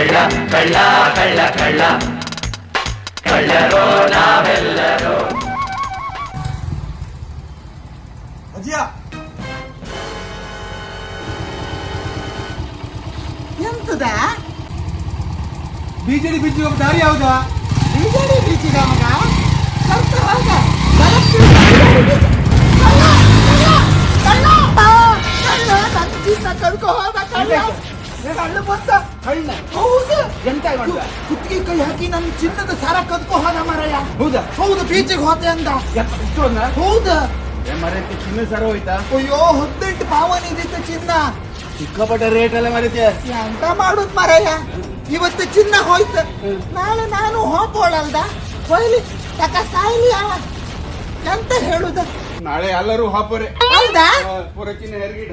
ಕಳ್ಳ ಕಳ್ಳ ಕಳ್ಳ ಕಳ್ಳ ಕಳ್ಳರೋ ನಾವೆಲ್ಲರೂ ಅಜ್ಜಿಯ ಎಂತದ ಬಿಜೆಡಿ ಬಿಜಿ ಹೋಗ ದಾರಿ ಯಾವ್ದು ಬಿಜೆಡಿ ಬೀಚಿಗ ಮಗ ಕರ್ತ ಹೋಗ ಕಳ್ಳ ಕಳ್ಳ ಕಳ್ಳ ಕಳ್ಳ ಬಂದ ಕಳ್ಳ ಹೌದು ಎಂತ? ಕುತ್ತಿಗೆ ಕೈ ಹಾಕಿ ನನ್ನ ಚಿನ್ನದ ಸರ ಕದ್ಕೊ ಹೋದ ಮರಯ್ಯ ಹೌದಾ ಹೌದು ಬೀಚಿಗೆ ಹೋತೆ ಅಂದ ಯಪ್ಪ, ಇಷ್ಟು ಹೌದು ಮರೈತಿ ಚಿನ್ನ ಸರ ಹೋಯ್ತಾ ಅಯ್ಯೋ ಹದಿನೆಂಟು ಪಾವನ ಇದಿತ್ತು ಚಿನ್ನ ಸಿಕ್ಕಾಪಟ್ಟೆ ರೇಟ್ ಎಲ್ಲ ಮರೈತಿ ಎಂತ ಮಾಡುದ್ ಮರಯ್ಯ ಇವತ್ತು ಚಿನ್ನ ಹೋಯ್ತು ನಾಳೆ ನಾನು ಹೋಗೋಳಲ್ದ ಕೊಯ್ಲಿ ಯಾಕ ಸಾಯ್ಲಿ ಅವ ಎಂತ ಹೇಳುದ ನಾಳೆ ಎಲ್ಲರೂ ಹಾಪರೆ ಹೌದಾ ಪೂರ ಚಿನ್ನ ಹೆರ್ಗಿಡ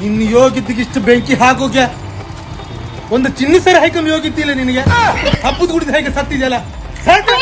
ನಿನ್ನ ಯೋಗಿದ್ದಿಗೆ ಇಷ್ಟು ಬೆಂಕಿ ಹಾಕೋಕೆ? ಒಂದು ಚಿನ್ನ ಸರ ಹಾಕೊಂಡು ಯೋಗಿತ್ತಿಲ್ಲ ನಿನಗೆ? ಹಬ್ಬದ ಕುಡಿದ ಹೇಗೆ ಸತ್ತಿದೆಯಲ್ಲ? ಸಾಕು